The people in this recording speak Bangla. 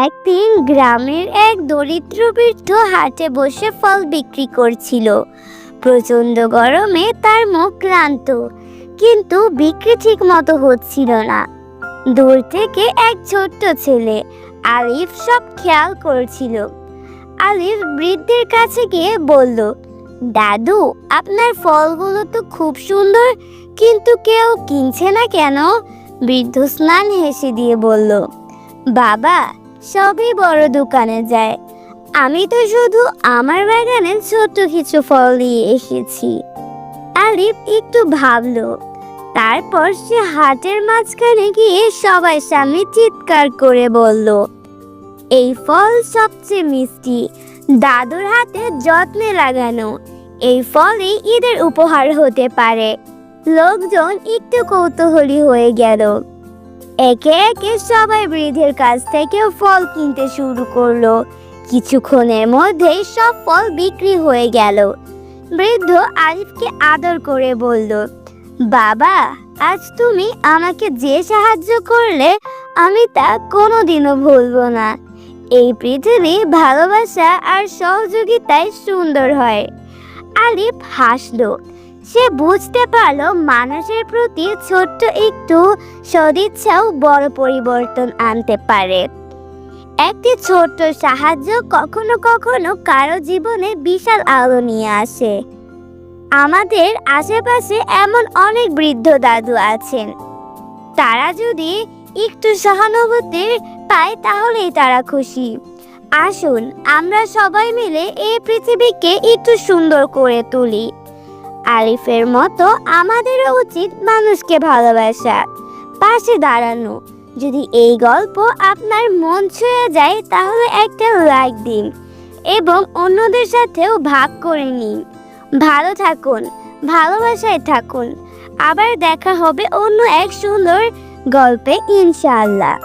একদিন গ্রামের এক দরিদ্র বৃদ্ধ হাটে বসে ফল বিক্রি করছিল। প্রচণ্ড গরমে তার মুখ ক্লান্ত, কিন্তু বিক্রি ঠিক মতো হচ্ছিল না। দূর থেকে এক ছোট্ট ছেলে আলিফ সব খেয়াল করছিল। আলিফ বৃদ্ধের কাছে গিয়ে বলল, দাদু, আপনার ফলগুলো তো খুব সুন্দর, কিন্তু কেউ কিনছে না কেন? বৃদ্ধ স্নান হেসে দিয়ে বলল, বাবা সবই বড় দোকানে যায়। আমি তো শুধু আমার বাগানে ছোট্ট কিছু ফল দিয়ে এসেছি। আলিফ একটু ভাবলো। তারপর সে হাটের মাঝখানে গিয়ে সবাই সামনে চিৎকার করে বলল, এই ফল সবচেয়ে মিষ্টি। দাদুর হাতে যত্নে লাগানো। এই ফলই ঈদের উপহার হতে পারে। লোকজন একটু কৌতূহলী হয়ে গেল। একে একে সবাই বৃদ্ধের কাছ থেকে ফল কিনতে শুরু করল। কিছুক্ষণের মধ্যেই সব ফল বিক্রি হয়ে গেল। বৃদ্ধ আরিফকে আদর করে বলল, বাবা, আজ তুমি আমাকে যে সাহায্য করলে, আমি তা কোনোদিনও ভুলবো না। এই পৃথিবী ভালোবাসা আর সহযোগিতায় সুন্দর হয়। আলিফ হাসলো। সে বুঝতে পারল মানুষের প্রতি ছোট্ট একটু সদিচ্ছাও বড় পরিবর্তন আনতে পারে। একটি ছোট্ট সাহায্য কখনো কখনো কারও জীবনে বিশাল আলো নিয়ে আসে। আমাদের আশেপাশে এমন অনেক বৃদ্ধ দাদু আছেন। তারা যদি একটু সহানুভূতি পায় তাহলেই তারা খুশি। আসুন, আমরা সবাই মিলে এই পৃথিবীকে একটু সুন্দর করে তুলি। আলিফের মতো আমাদেরও উচিত মানুষকে ভালোবাসা। পাশে দাঁড়ানো। যদি এই গল্প আপনার মন ছুঁয়ে যায়, তাহলে একটা লাইক দিন এবং অন্যদের সাথেও ভাগ করে নিন। ভালো থাকুন, ভালোবাসায় থাকুন। আবার দেখা হবে অন্য এক সুন্দর গল্পে, ইনশাআল্লাহ।